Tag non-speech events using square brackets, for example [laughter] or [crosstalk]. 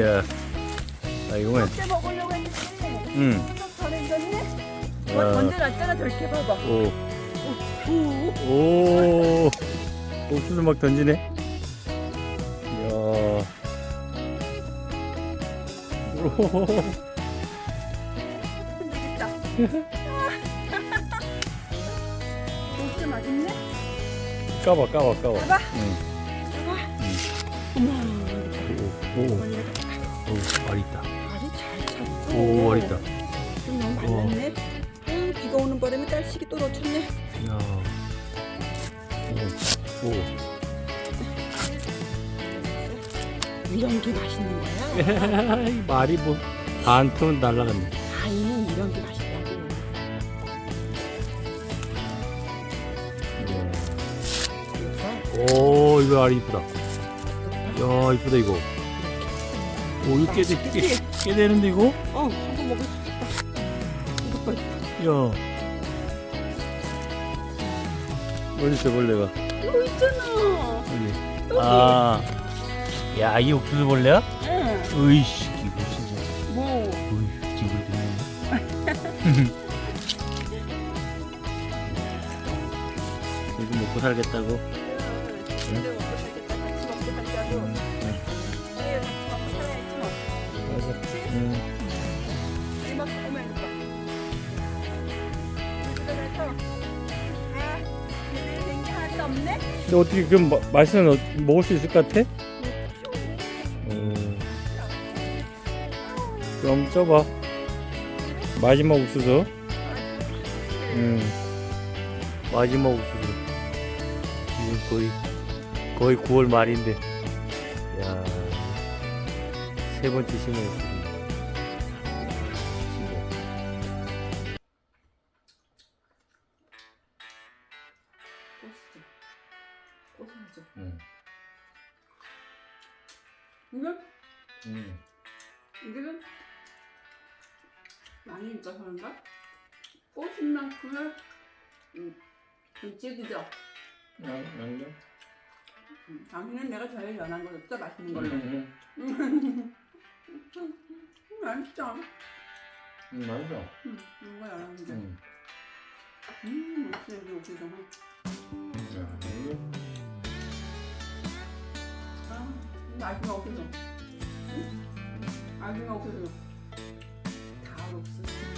야, 아 이거만, 어째 먹으려고 했는데. 응. 아. 와 던져놨잖아 저렇게 봐봐. 오, 오. 오, 옥수수 막 던지네. 이야. 오, 흔들겠다. [laughs] 맛있네. 까봐, 까봐, 까봐. 봐봐. 응. 어머. 오, 오, 오, 알 있다. 알이 잘 찼어. 오, 알 있다. 좀 너무 발랐네. 아, 비가 오는 바람에 딸식이 또 놓쳤네. 야. 오, 오. 이런 게 맛있는 거야. [laughs] 이 말이 뭐, 반 톤 날라갔네. 아이는 이런 게 맛있다고. 그래서 오, 이거 알이 이쁘다. 야, 이쁘다, 이거. 오, 이거 꽤, 돼, 꽤, 맛있겠지? 꽤 되는데, 이거? 어, 한번 먹을 수 있다. 이것 봐. 야. 어딨어, 벌레가? 이거 있잖아. 여기. 여기. 아. 야, 이 옥수수 벌레야? 응. 으이씨, 이거 진짜. 뭐. 으이, 징그럽네. 이거 먹고 살겠다고? 근데 먹고 살겠다. 같이 먹고 살자고. 그래서 아, 얘네 된게 하나도 없네. 근데 어떻게 그럼 마- 맛있는 어, 먹을 수 있을 것 같아? 음. 그럼 쪄봐. 마지막 옥수수. 음. 마지막 옥수수. 지금 거의 거의 9월 말인데. 야. 세 번째 심은 옥수수. 꽃이죠. 꽃이죠. 음. 이거 음. 이거는 많이 있어서 그런가? 꽃인 만큼은 음, 좀 질기죠. 양념? 음, 당신은 내가 제일 연한 거 줬어 맛있는 걸로. [laughs] 음. 음, 맛있죠. 음, 맛있어. 음, 이거 연한데. 음. 음, 역시 여기 옥수수 좀. 야, 이거 아, 마지막 옥수수. 응? 마지막 옥수수. 가을 옥수수.